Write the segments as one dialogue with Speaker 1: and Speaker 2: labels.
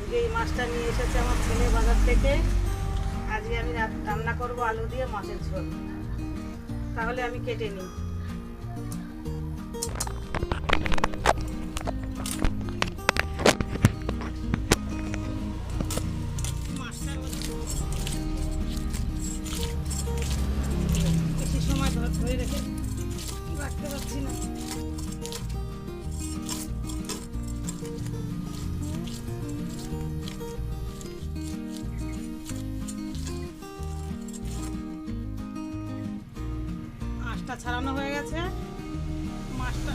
Speaker 1: আজকে এই মাছটা নিয়ে এসেছে আমার ছেলে বাজার থেকে। আজকে আমি রান্না করব আলু দিয়ে মাছের ঝোল। তাহলে আমি কেটে নিই। সময় ধরে রেখে মাছটা ছাড়ানো হয়ে গেছে। মাছটা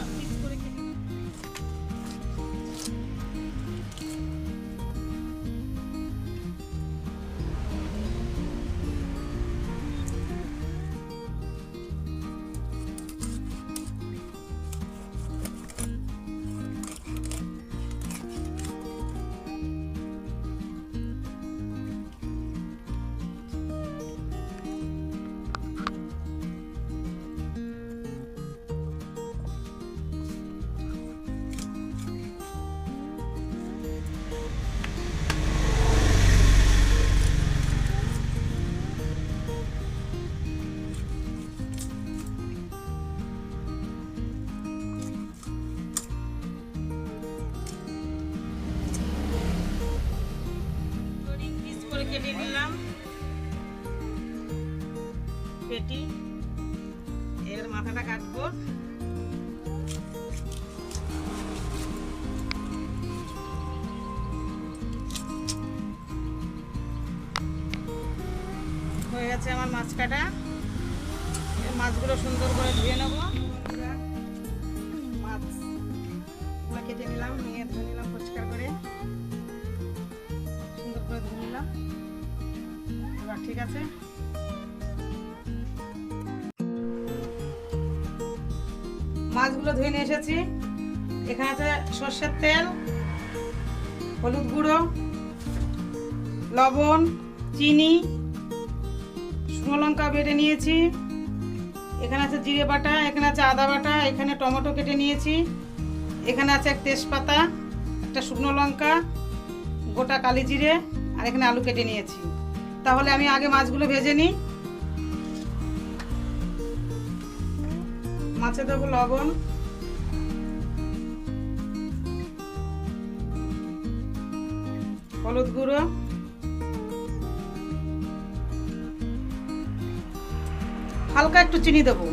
Speaker 1: কেটে নিলাম পেটি, এর মাথাটা কাটবো। হয়ে গেছে আমার মাছ কাটা। মাছগুলো সুন্দর করে ধুয়ে নেব। মাছগুলো কেটে নিলাম, নিয়ে ধুয়ে নিলাম পরিষ্কার করে। সুন্দর করে ধুয়ে নিলাম। ঠিক আছে? মাছগুলো ধুয়ে নিয়ে এসেছি। এখানে আছে সর্ষের তেল, হলুদ গুঁড়ো, লবণ, চিনি, শুকনো লঙ্কা বেটে নিয়েছি। এখানে আছে জিরে বাটা, এখানে আছে আদা বাটা, এখানে টমেটো কেটে নিয়েছি। এখানে আছে এক তেজপাতা, একটা শুকনো লঙ্কা, গোটা কালি জিরে, আর এখানে আলু কেটে নিয়েছি। তাহলে আমি আগে মাছগুলো ভেজে নিই। মাছে দেবো লবণ। হলুদ গুঁড়ো। হালকা একটু চিনি দেবো।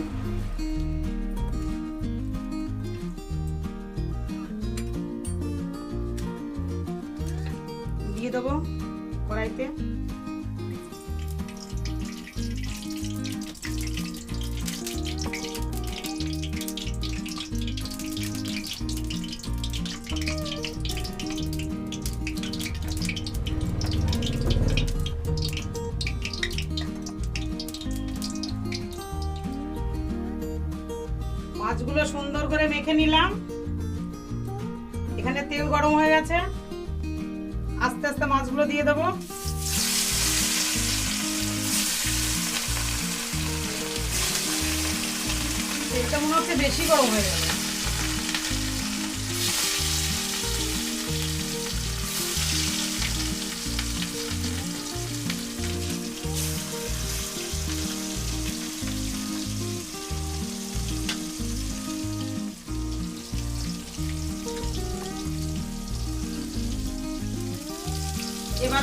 Speaker 1: দিয়ে দেবো কড়াইতে। মাছগুলো সুন্দর করে মেখে নিলাম। এখানে তেল গরম হয়ে গেছে। আস্তে আস্তে মাছগুলো দিয়ে দেবো। এটা মনে হচ্ছে বেশি গরম হয়ে গেছে।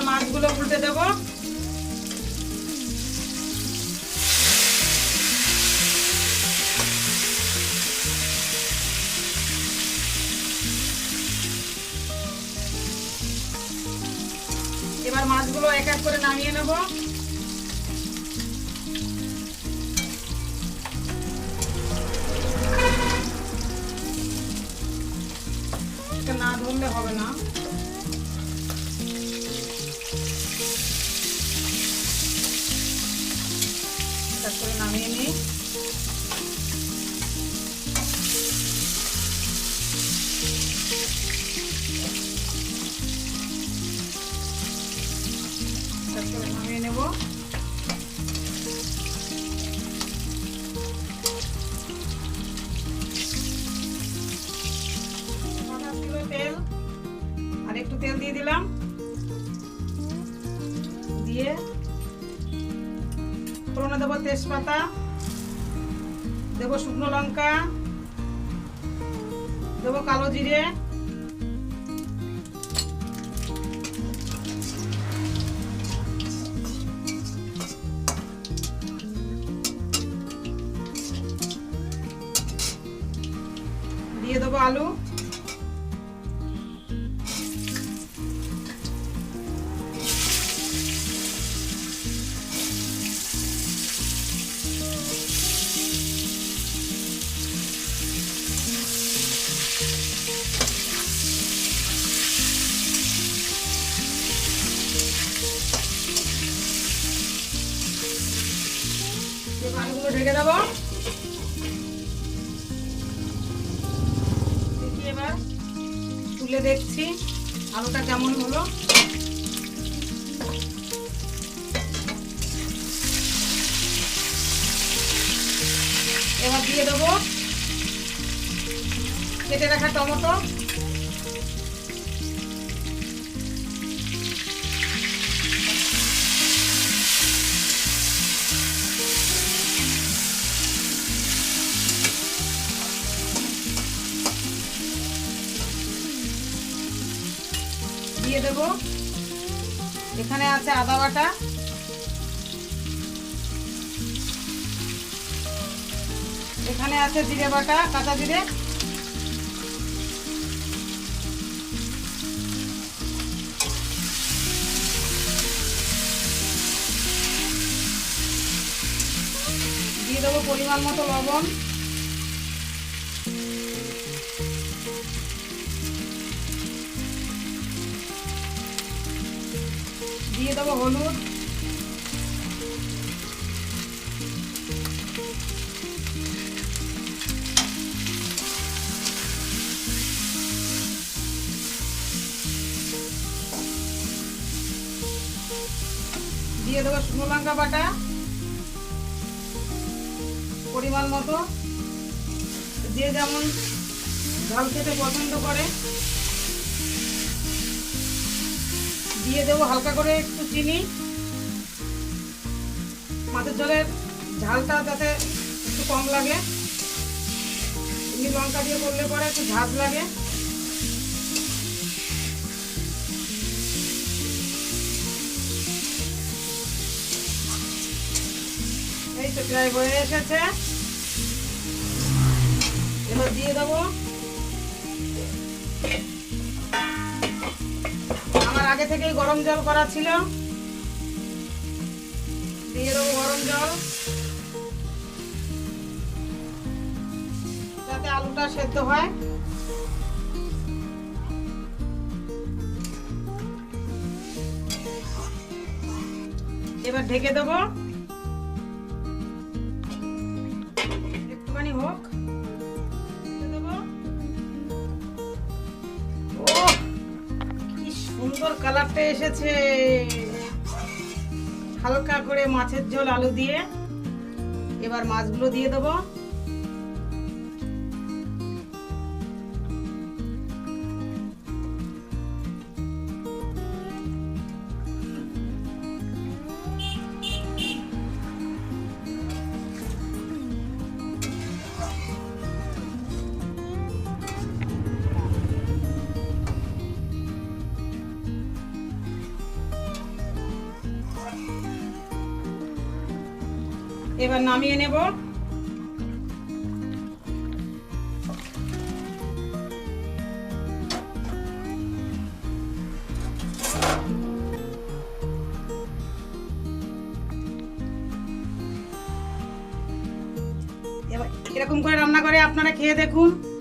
Speaker 1: এবার মাছগুলো উল্টে দেবো। এবার মাছগুলো এক এক করে নামিয়ে নেব। না ধরলে হবে না। তারপরে নামিয়ে নেব তেল আর একটু তেল দিয়ে দিলাম দিয়ে ফোড়নে দেবো তেজপাতা দেবো শুকনো লঙ্কা, দেবো কালো জিরে দিয়ে দেবো তুলে দেখছি। আলুটা কেমন হলো? এবার দিয়ে দেবো। কেটে রাখা টমেটো। দিয়ে দেব। এখানে আছে আদা বাটা। এখানে আছে জিরে বাটা, কাঁচা জিরে। দিয়ে দেবো পরিমাণ মতো লবণ। দিয়ে দেবো হলুদ। দিয়ে দেবো শুকনো লঙ্কা বাটা। পরিমাণ মতো। যে যেমন ঝাল খেতে পছন্দ করে। দিয়ে দেবো হালকা করে একটু চিনি। মাছের জলের ঝালটা যাতে একটু কম লাগে। এমনি লঙ্কা দিয়ে করলে পরে একটু ঝাঁজ লাগে। এই তো প্রায় হয়ে এসেছে। এবার দিয়ে দেবো আগে থেকেই গরম জল করা ছিল। দিয়ে গরম জল। যাতে আলুটা সেদ্ধ হয়। এবার ঢেকে দেবো। এসেছে। হালকা করে মাছের ঝোল আলু দিয়ে। এবার মাছগুলো দিয়ে দেবো। এবার নামিয়ে নেব। এরকম করে রান্না করে আপনারা খেয়ে দেখুন।